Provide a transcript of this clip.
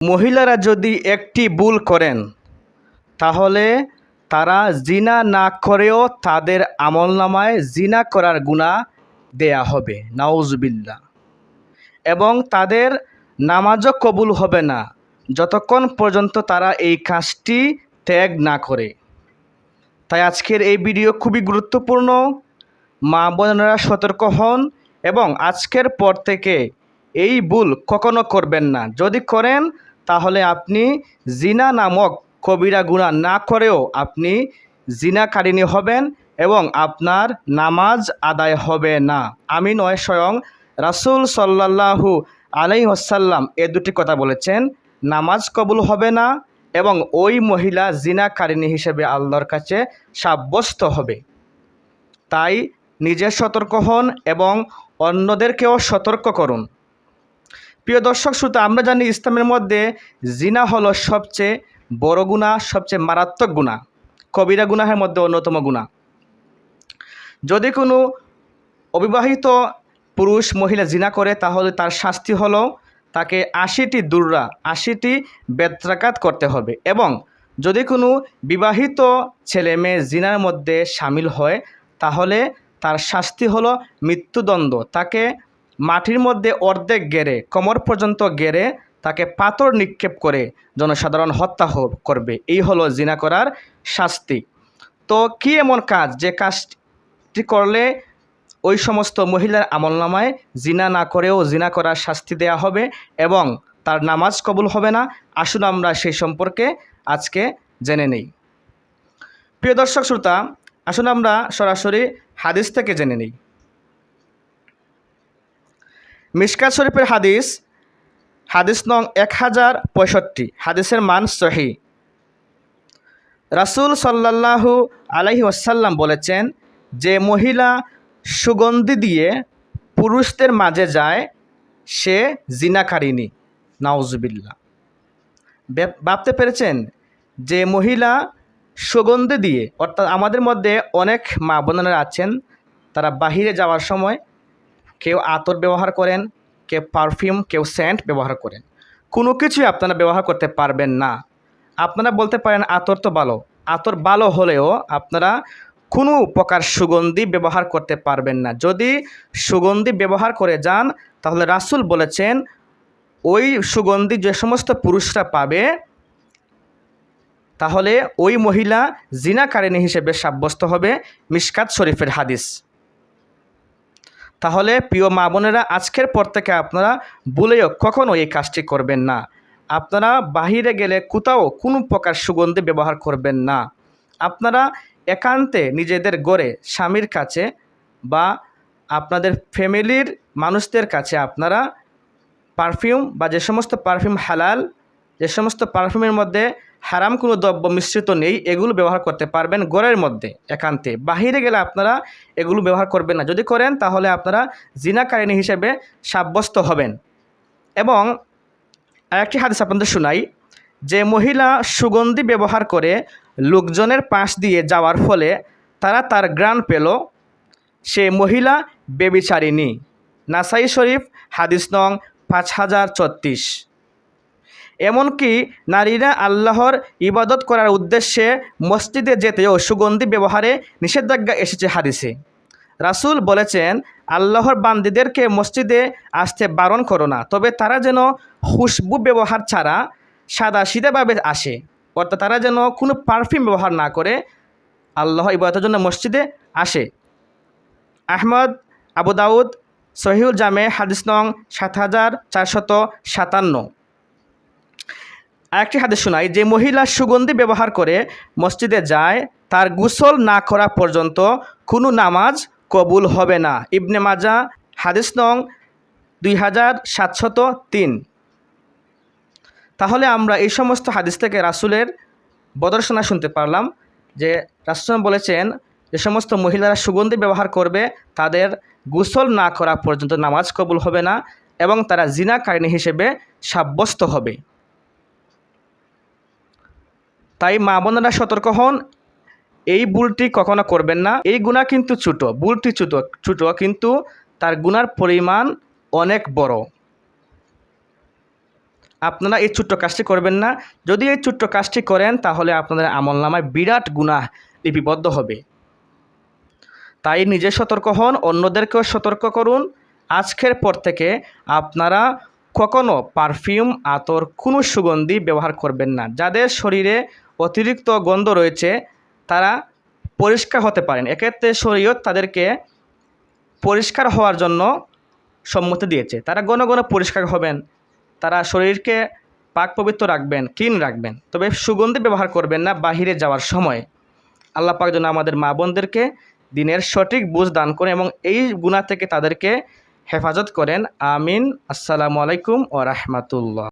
মহিলারা যদি একটি ভুল করেন, তাহলে তারা জিনা না করেও তাদের আমলনামায় জিনা করার গুণা দেয়া হবে। নাউজবিল্লা এবং তাদের নামাজও কবুল হবে না, যতক্ষণ পর্যন্ত তারা এই কাজটি ত্যাগ না করে। তাই আজকের এই ভিডিও খুবই গুরুত্বপূর্ণ। মা বোনেরা সতর্ক হন এবং আজকের পর থেকে এই ভুল কখনো করবেন না। যদি করেন তাহলে আপনি জিনা নামক কবিরা গুণা না করেও আপনি জিনাকারিনী হবেন এবং আপনার নামাজ আদায় হবে না। আমি নয়, স্বয়ং রাসুল সাল্লাহু আলাই ওসাল্লাম এ দুটি কথা বলেছেন, নামাজ কবুল হবে না এবং ওই মহিলা জিনাকারিনী হিসেবে আল্লাহর কাছে সাব্যস্ত হবে। তাই নিজে সতর্ক হন এবং অন্যদেরকেও সতর্ক করুন। প্রিয় দর্শক শ্রোতা, আমরা জানি ইসলামের মধ্যে জিনা হলো সবচেয়ে বড় গুণা সবচেয়ে মারাত্মক গুণা কবিরা গুনাহের মধ্যে অন্যতম গুণা যদি কোনো অবিবাহিত পুরুষ মহিলা জিনা করে, তাহলে তার শাস্তি হলো তাকে আশিটি দুর্রা, আশিটি বেত্রাকাত করতে হবে এবং যদি কোনো বিবাহিত ছেলে মেয়ে জিনার মধ্যে সামিল হয়, তাহলে তার শাস্তি হলো মৃত্যুদণ্ড। তাকে মাটির মধ্যে অর্ধেক গেড়ে, কোমর পর্যন্ত গেড়ে তাকে পাথর নিক্ষেপ করে জনসাধারণ হত্যা করবে। এই হলো জিনা করার শাস্তি। তো কি এমন কাজ যে কাজটি করলে ওই সমস্ত মহিলার আমলনামায় জিনা না করেও জিনা করার শাস্তি দেয়া হবে এবং তার নামাজ কবুল হবে না? আসুন আমরা সেই সম্পর্কে আজকে জেনে নেই। প্রিয় দর্শক, শ্রোতা, আসুন আমরা সরাসরি হাদিস থেকে জেনে নিই। মিশকাত শরীফের হাদিস হাদিস নং এক হাজার পঁয়ষট্টি, হাদিসের মান সহি। রাসূল সাল্লাল্লাহু আলাইহি ওয়াসাল্লাম বলেছেন, যে মহিলা সুগন্ধি দিয়ে পুরুষদের মাঝে যায়, সে জিনাকারিনী নাউজুবিল্লা ভাবতে পেরেছেন? যে মহিলা সুগন্ধি দিয়ে, অর্থাৎ আমাদের মধ্যে অনেক মা বোনেরা আছেন, তারা বাহিরে যাওয়ার সময় কেউ আতর ব্যবহার করেন, কেউ পারফিউম কেউ সেন্ট ব্যবহার করেন। কোনো কিছুই আপনারা ব্যবহার করতে পারবেন না। আপনারা বলতে পারেন আতর তো ভালো। আতর ভালো হলেও আপনারা কোনো প্রকার সুগন্ধি ব্যবহার করতে পারবেন না। যদি সুগন্ধি ব্যবহার করে যান, তাহলে রাসূল বলেছেন, ওই সুগন্ধি যে সমস্ত পুরুষরা পাবে, তাহলে ওই মহিলা জিনাকারিনী হিসেবে সাব্যস্ত হবে। মিশকাত শরীফের হাদিস। তাহলে প্রিয় মা বোনেরা, আজকের পর থেকে আপনারা ভুলেও কখনো এই কাজটি করবেন না। আপনারা বাহিরে গেলে কোথাও কোনো প্রকার সুগন্ধি ব্যবহার করবেন না। আপনারা একান্তে নিজেদের গড়ে স্বামীর কাছে বা আপনাদের ফ্যামিলির মানুষদের কাছে আপনারা পারফিউম বা যে সমস্ত পারফিউম হালাল, যে সমস্ত পারফিউমের মধ্যে হারাম কোনো দ্রব্য মিশ্রিত নেই, এগুলো ব্যবহার করতে পারবেন গড়ের মধ্যে, একান্তে। বাহিরে গেলে আপনারা এগুলো ব্যবহার করবেন না। যদি করেন, তাহলে আপনারা জিনাকারিনী হিসেবে সাব্যস্ত হবেন। এবং আরেকটি হাদিস আপনাদের শোনাই, যে মহিলা সুগন্ধি ব্যবহার করে লোকজনের পাশ দিয়ে যাওয়ার ফলে তারা তার গ্রাণ পেল, সে মহিলা বেবিচারিণী। নাসাই শরীফ, হাদিস নং পাঁচ হাজার ছত্রিশ। এমনকি নারীরা আল্লাহর ইবাদত করার উদ্দেশ্যে মসজিদে যেতেও সুগন্ধি ব্যবহারে নিষেধাজ্ঞা এসেছে হাদিসে। রাসূল বলেছেন, আল্লাহর বান্দিদেরকে মসজিদে আসতে বারণ করো না, তবে তারা যেন খুশবু ব্যবহার ছাড়া সাদা সিধেভাবে আসে। অর্থাৎ তারা যেন কোনো পারফিউম ব্যবহার না করে আল্লাহ ইবাদতের জন্য মসজিদে আসে। আহমদ, আবু দাউদ সহিউল জামে, হাদিস নং সাত হাজার চারশত সাতান্ন। আরেকটি হাদিস শোনাই, যে মহিলা সুগন্ধি ব্যবহার করে মসজিদে যায়, তার গোসল না করা পর্যন্ত কোনো নামাজ কবুল হবে না। ইবনে মাজা, হাদিস নং দুই হাজার সাতশত তিন। তাহলে আমরা এই সমস্ত হাদিস থেকে রাসুলের বদর্শনা শুনতে পারলাম, যে রাসূল বলেছেন যে সমস্ত মহিলারা সুগন্ধি ব্যবহার করবে, তাদের গোসল না করা পর্যন্ত নামাজ কবুল হবে না এবং তারা জিনাকারিনী হিসেবে সাব্যস্ত হবে। তাই মা বোনেরা সতর্ক হন। এই ভুলটি কখনো করবেন না। এই গুণা কিন্তু ছোটো, ভুলটি ছোটো ছোটো কিন্তু তার গুণার পরিমাণ অনেক বড়। আপনারা এই ছোট্ট কাজটি করবেন না। যদি এই ছোট্ট কাজটি করেন, তাহলে আপনাদের আমল নামায় বিরাট গুনাহ লিপিবদ্ধ হবে। তাই নিজে সতর্ক হন, অন্যদেরকেও সতর্ক করুন। আজকের পর থেকে আপনারা কখনো পারফিউম, আতর কোনো সুগন্ধি ব্যবহার করবেন না। যাদের শরীরে অতিরিক্ত গন্ধ রয়েছে, তারা পরিষ্কার হতে পারেন। এক্ষেত্রে শরীয়ত তাদেরকে পরিষ্কার হওয়ার জন্য সম্মতি দিয়েছে। তারা ঘন ঘন পরিষ্কার হবেন, তারা শরীরকে পাক পবিত্র রাখবেন, ক্লিন রাখবেন। তবে সুগন্ধি ব্যবহার করবেন না বাহিরে যাওয়ার সময়। আল্লাহ পাক যেন আমাদের মা বোনদেরকে দিনের সঠিক বুঝ দান করেন এবং এই গুণা থেকে তাদেরকে হেফাজত করেন। আমিন। আসসালামু আলাইকুম ও রাহমাতুল্লাহ।